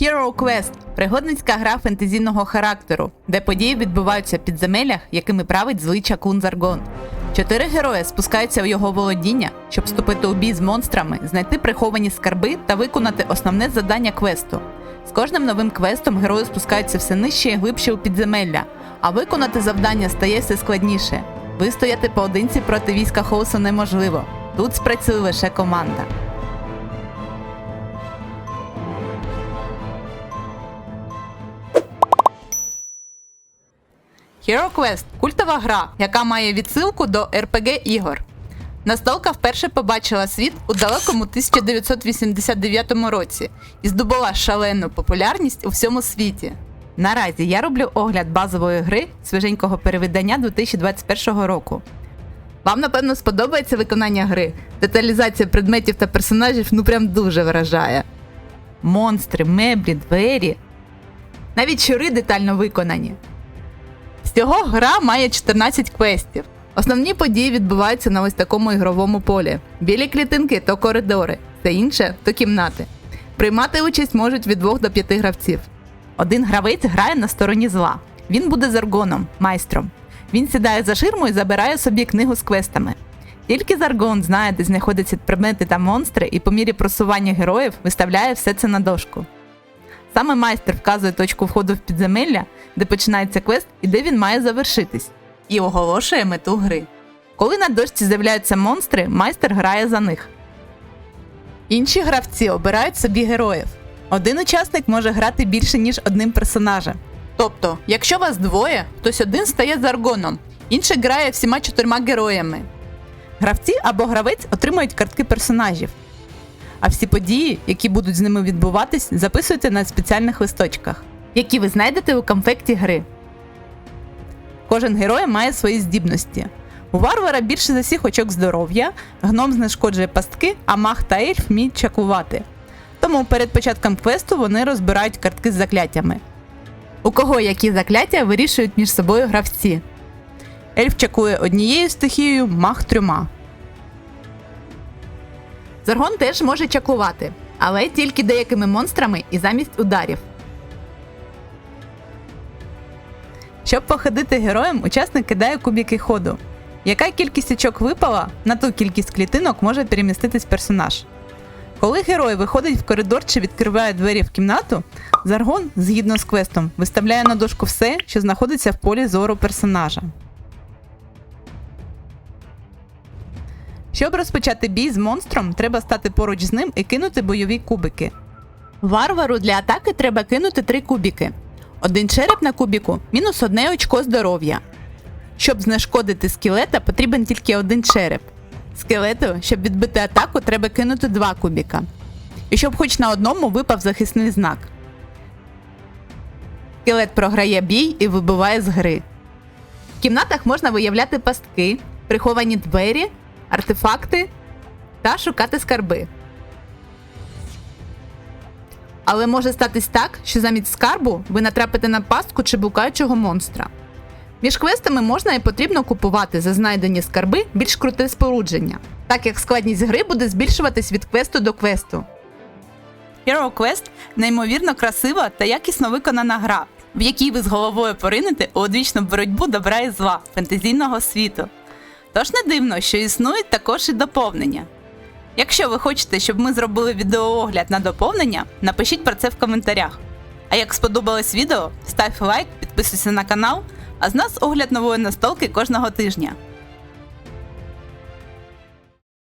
Hero Quest пригодницька гра фентезійного характеру, де події відбуваються в підземеллях, якими править злий чаклун Заргон. Чотири герої спускаються в його володіння, щоб вступити у бій з монстрами, знайти приховані скарби та виконати основне завдання квесту. З кожним новим квестом герої спускаються все нижче і глибше у підземелля, а виконати завдання стає все складніше. Вистояти поодинці проти війська хаосу неможливо. Тут спрацює лише команда. Hero Quest культова гра, яка має відсилку до RPG ігор. Настолка вперше побачила світ у далекому 1989 році і здобула шалену популярність у всьому світі. Наразі я роблю огляд базової гри свіженького перевидання 2021 року. Вам, напевно, сподобається виконання гри. Деталізація предметів та персонажів ну прям дуже вражає. Монстри, меблі, двері. Навіть щури детально виконані. Всього гра має 14 квестів. Основні події відбуваються на ось такому ігровому полі. Білі клітинки то коридори, все інше то кімнати. Приймати участь можуть від 2 до 5 гравців. Один гравець грає на стороні зла. Він буде заргоном, майстром. Він сідає за ширму і забирає собі книгу з квестами. Тільки Заргон знає, де знаходяться предмети та монстри, і по мірі просування героїв виставляє все це на дошку. Саме майстер вказує точку входу в підземелля, де починається квест і де він має завершитись, і оголошує мету гри. Коли на дошці з'являються монстри, майстер грає за них. Інші гравці обирають собі героїв. Один учасник може грати більше, ніж одним персонажем. Тобто, якщо вас двоє, хтось один стає заргоном, інший грає всіма чотирма героями. Гравці або гравець отримують картки персонажів. А всі події, які будуть з ними відбуватись, записуйте на спеціальних листочках, які ви знайдете у комплекті гри. Кожен герой має свої здібності. У варвара більше за всіх очок здоров'я, гном знешкоджує пастки, а маг та ельф вміють чакувати. Тому перед початком квесту вони розбирають картки з закляттями. У кого які закляття вирішують між собою гравці. Ельф чакує однією стихією, маг трьома. Заргон теж може чаклувати, але тільки деякими монстрами і замість ударів. Щоб походити героєм, учасник кидає кубики ходу. Яка кількість очок випала, на ту кількість клітинок може переміститись персонаж. Коли герой виходить в коридор чи відкриває двері в кімнату, Заргон, згідно з квестом, виставляє на дошку все, що знаходиться в полі зору персонажа. Щоб розпочати бій з монстром, треба стати поруч з ним і кинути бойові кубики. Варвару для атаки треба кинути три кубики. Один череп на кубіку мінус одне очко здоров'я. Щоб знешкодити скелета, потрібен тільки один череп. Скелету, щоб відбити атаку, треба кинути два кубіка. І щоб хоч на одному випав захисний знак. Скелет програє бій і вибиває з гри. В кімнатах можна виявляти пастки, приховані двері, артефакти та шукати скарби. Але може статись так, що замість скарбу ви натрапите на пастку чи букаючого монстра. Між квестами можна і потрібно купувати за знайдені скарби більш круте спорудження, так як складність гри буде збільшуватись від квесту до квесту. Hero Quest неймовірно красива та якісно виконана гра, в якій ви з головою поринете у одвічну боротьбу добра і зла фентезійного світу. Тож не дивно, що існують також і доповнення. Якщо ви хочете, щоб ми зробили відеоогляд на доповнення, напишіть про це в коментарях. А як сподобалось відео, став лайк, підписуйся на канал, а з нас огляд нової настолки кожного тижня.